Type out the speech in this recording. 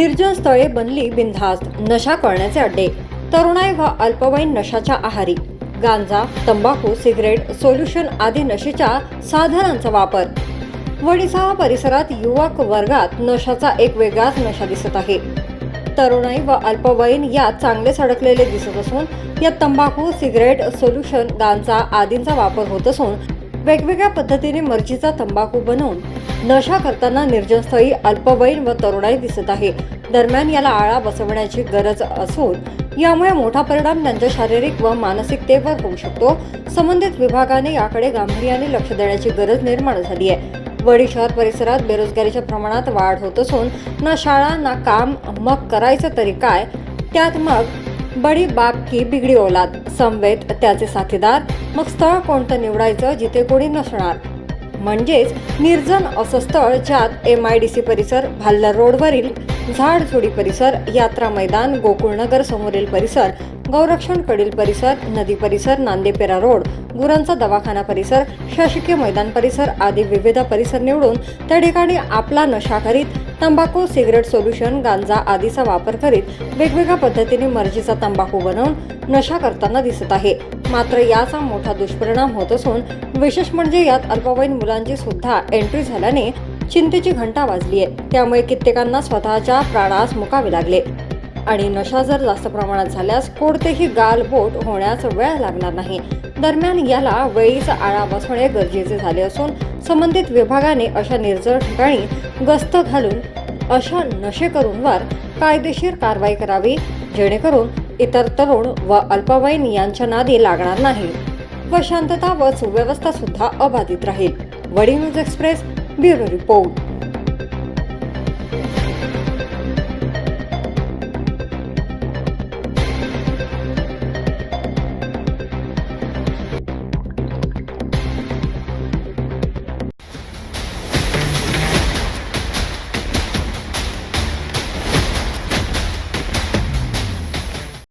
निर्जन स्थळे बनली बिनधास्त नशा करण्याचे अड्डे. तरुणाई व अल्पवयीन नशाच्या आहारी. गांजा तंबाखू सिगरेट सोल्युशन आदी नशेच्या साधनांचा वापर. वडिसावा परिसरात युवक वर्गात नशाचा एक वेगळाच नशा दिसत आहे. तरुणाई व अल्पवयीन यात चांगलेच अडकलेले दिसत असून यात तंबाखू सिगरेट सोल्युशन गांजा आदींचा वापर होत असून वेगवेगळ्या पद्धतीने मर्जीचा तंबाखू बनवून नशा करताना निर्जनस्थळी अल्पवयीन व तरुणाई दिसत आहे. दरम्यान याला आळा बसवण्याची गरज असून यामुळे मोठा परिणाम त्यांच्या शारीरिक व मानसिकतेवर होऊ शकतो. संबंधित विभागाने याकडे गांभीर्याने लक्ष देण्याची गरज निर्माण झाली आहे. वडी शहर परिसरात बेरोजगारीच्या प्रमाणात वाढ होत असून ना शाळा ना काम मग करायचं तरी काय? त्यात मग बडी बाप की बिगडी ओलाद समवेत त्याचे साथीदार. मग स्थळ कोणतं निवडायचं जिथे कोणी नसणार? म्हणजेच निर्जन असं स्थळ ज्यात एम आय डी सी परिसर भाल्लर रोडवरील झाडझुडी परिसर यात्रा मैदान गोकुळनगर समोरील परिसर गौरक्षण कडील परिसर नदी परिसर नांदेपेरा रोड गुरांचा दवाखाना परिसर शासकीय मैदान परिसर आदी विविध परिसर निवडून त्या ठिकाणी आपला नशा करीत तंबाखू सिगरेट सोल्युशन गांजा आदीचा वापर करीत वेगवेगळ्या पद्धतीने मर्जीचा तंबाखू बनवून नशा करताना दिसत आहे. मात्र याचा मोठा दुष्परिणाम होत असून विशेष म्हणजे यात अल्पवयीन मुलांची सुद्धा एंट्री झाल्याने चिंतेची घंटा वाजली आहे त्यामुळे कित्येकांना स्वतःच्या प्राणास मुकावे लागले. आणि नशा जर जास्त प्रमाणात झाल्यास कोणतेही गालबोट होण्यास वेळ लागणार नाही. दरम्यान याला वेळीचा आळा बसवणे गरजेचे झाले असून संबंधित विभागाने अशा निर्जळ ठिकाणी गस्त घालून अशा नशेकरूंवर कायदेशीर कारवाई करावी जेणेकरून इतर तरुण व अल्पवयीन यांच्या नादी लागणार नाही. व शांतता व सुव्यवस्था सुद्धा अबाधित राहील. वडी न्यूज एक्सप्रेस Biro Report